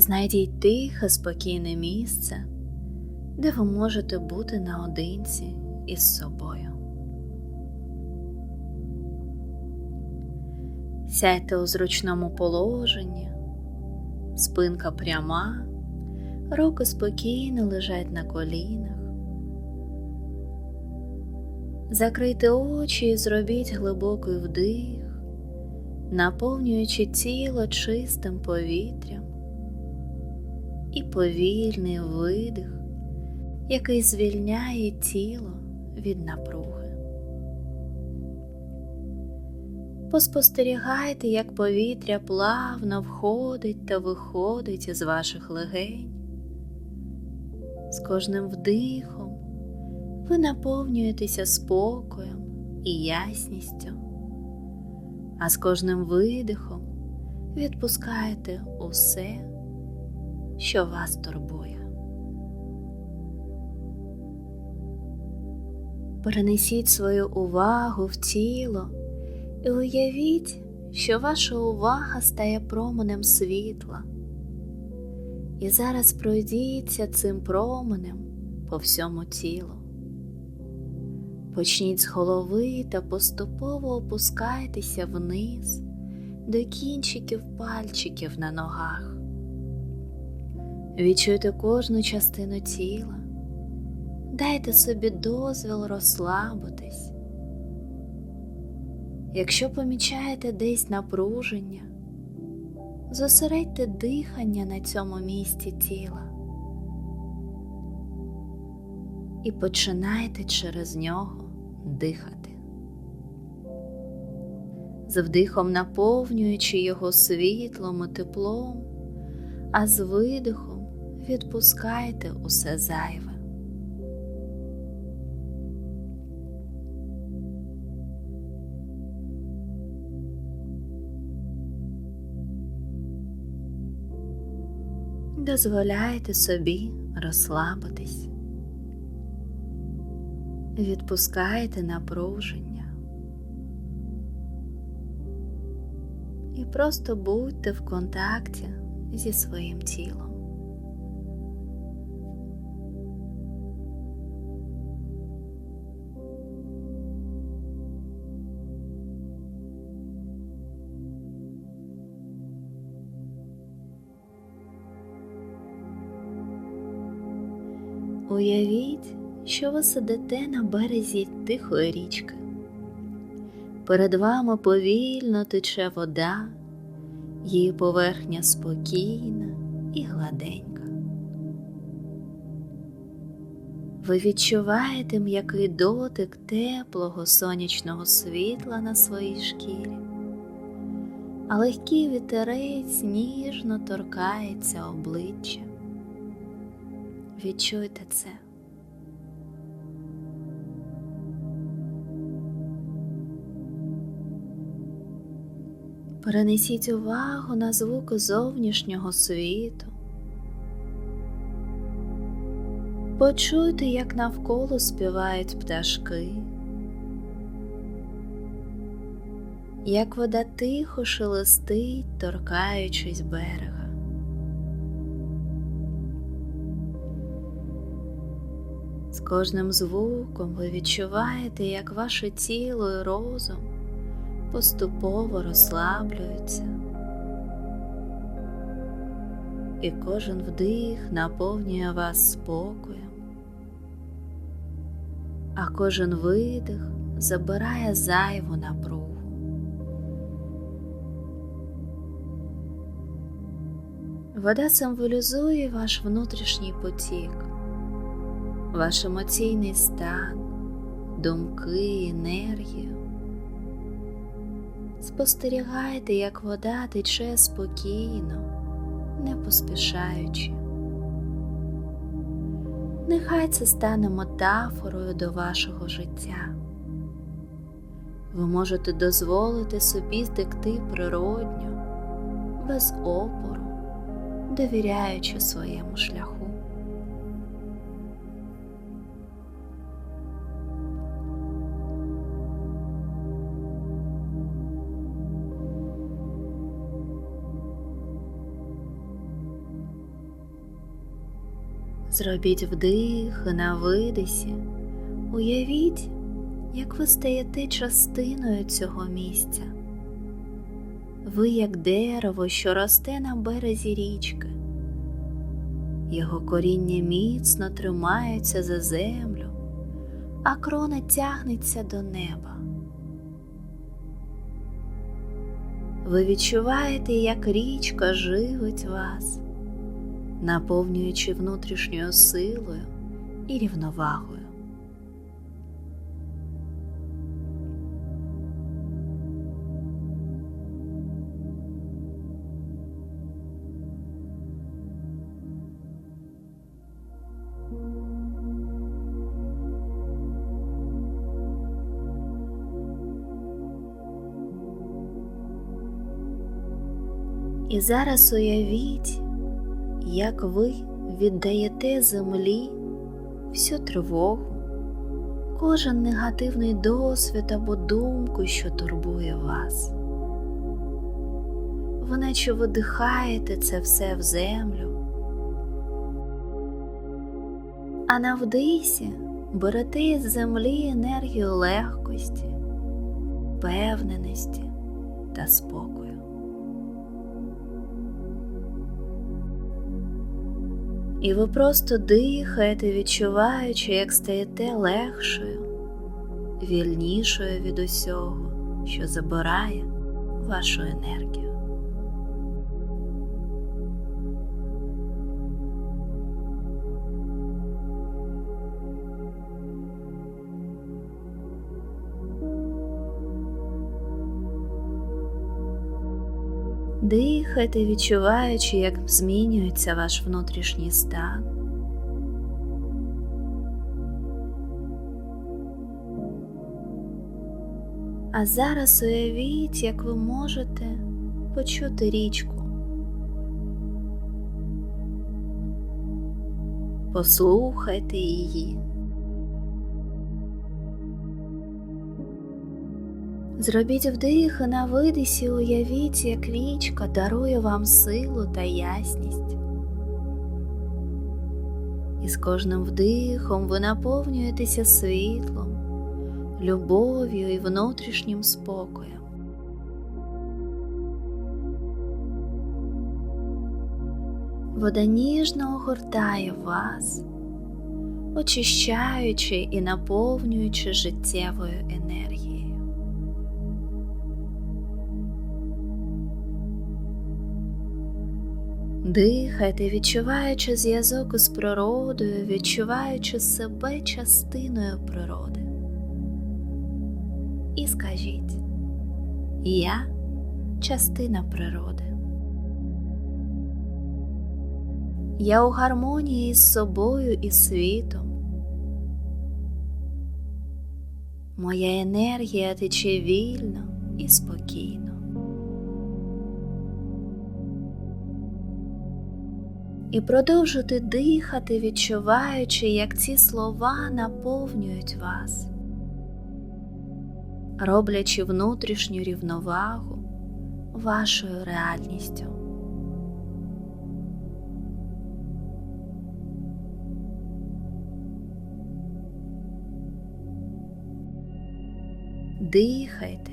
Знайдіть тихе, спокійне місце, де ви можете бути наодинці із собою. Сядьте у зручному положенні, спинка пряма, руки спокійно лежать на колінах. Закрийте очі і зробіть глибокий вдих, наповнюючи тіло чистим повітрям і повільний видих, який звільняє тіло від напруги. Поспостерігайте, як повітря плавно входить та виходить із ваших легень. З кожним вдихом ви наповнюєтеся спокоєм і ясністю, а з кожним видихом відпускаєте усе, що вас турбує. Перенесіть свою увагу в тіло і уявіть, що ваша увага стає променем світла. І зараз пройдіться цим променем по всьому тілу. Почніть з голови та поступово опускайтеся вниз до кінчиків пальчиків на ногах. Відчуйте кожну частину тіла, дайте собі дозвіл розслабитись. Якщо помічаєте десь напруження, зосередьте дихання на цьому місці тіла і починайте через нього дихати. З вдихом наповнюючи його світлом і теплом, а з видихом відпускайте усе зайве. Дозволяйте собі розслабитись, відпускайте напруження і просто будьте в контакті зі своїм тілом. Уявіть, що ви сидите на березі тихої річки. Перед вами повільно тече вода, її поверхня спокійна і гладенька. Ви відчуваєте м'який дотик теплого сонячного світла на своїй шкірі, а легкий вітерець ніжно торкається обличчя. Відчуйте це. Перенесіть увагу на звуки зовнішнього світу. Почуйте, як навколо співають пташки, як вода тихо шелестить, торкаючись берега. Кожним звуком ви відчуваєте, як ваше тіло і розум поступово розслаблюються, і кожен вдих наповнює вас спокоєм, а кожен видих забирає зайву напругу. Вода символізує ваш внутрішній потік ваш емоційний стан, думки, енергію. Спостерігайте, як вода тече спокійно, не поспішаючи. Нехай це стане метафорою до вашого життя. Ви можете дозволити собі стекти природньо, без опору, довіряючи своєму шляху. Зробіть вдих на видисі. Уявіть, як ви стаєте частиною цього місця. Ви як дерево, що росте на березі річки. Його коріння міцно тримається за землю, а крона тягнеться до неба. Ви відчуваєте, як річка живить вас, наповнюючи внутрішньою силою і рівновагою. І зараз уявіть, як ви віддаєте землі всю тривогу, кожен негативний досвід або думку, що турбує вас. Ви наче видихаєте це все в землю, а на вдисі берете із землі енергію легкості, впевненості та спокою. І ви просто дихаєте, відчуваючи, як стаєте легшою, вільнішою від усього, що забирає вашу енергію. Дихайте, відчуваючи, як змінюється ваш внутрішній стан. А зараз уявіть, як ви можете почути річку. Послухайте її. Зробіть вдих і на видисі уявіть, як річка дарує вам силу та ясність. І з кожним вдихом ви наповнюєтеся світлом, любов'ю і внутрішнім спокоєм. Вода ніжно огортає вас, очищаючи і наповнюючи життєвою енергією. Дихайте, відчуваючи зв'язок із природою, відчуваючи себе частиною природи. І скажіть, я частина природи. Я у гармонії з собою і світом. Моя енергія тече вільно і спокійно. І продовжуйте дихати, відчуваючи, як ці слова наповнюють вас, роблячи внутрішню рівновагу вашою реальністю. Дихайте,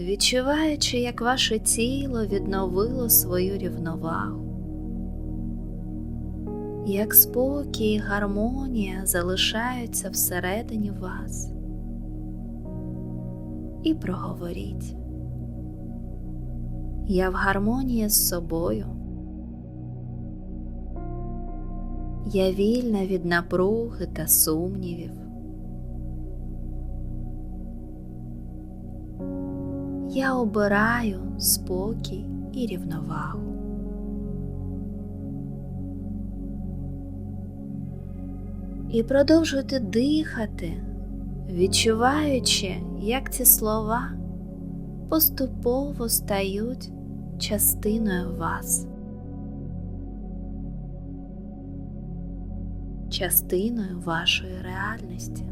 відчуваючи, як ваше тіло відновило свою рівновагу як спокій і гармонія залишаються всередині вас. І проговоріть. Я в гармонії з собою. Я вільна від напруги та сумнівів. Я обираю спокій і рівновагу. І продовжуйте дихати, відчуваючи, як ці слова поступово стають частиною вас, частиною вашої реальності.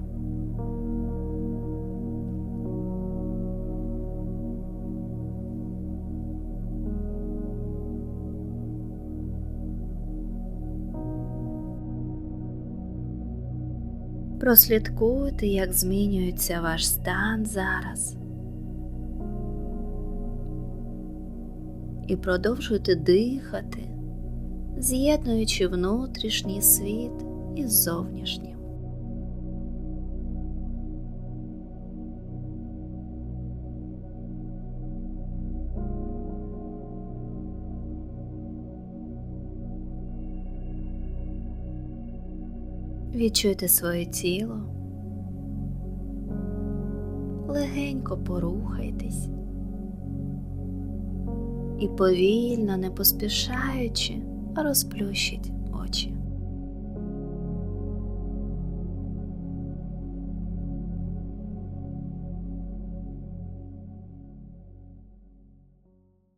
Прослідкуйте, як змінюється ваш стан зараз. І продовжуйте дихати, з'єднуючи внутрішній світ із зовнішнім. Відчуйте своє тіло, легенько порухайтесь. І повільно, не поспішаючи, розплющіть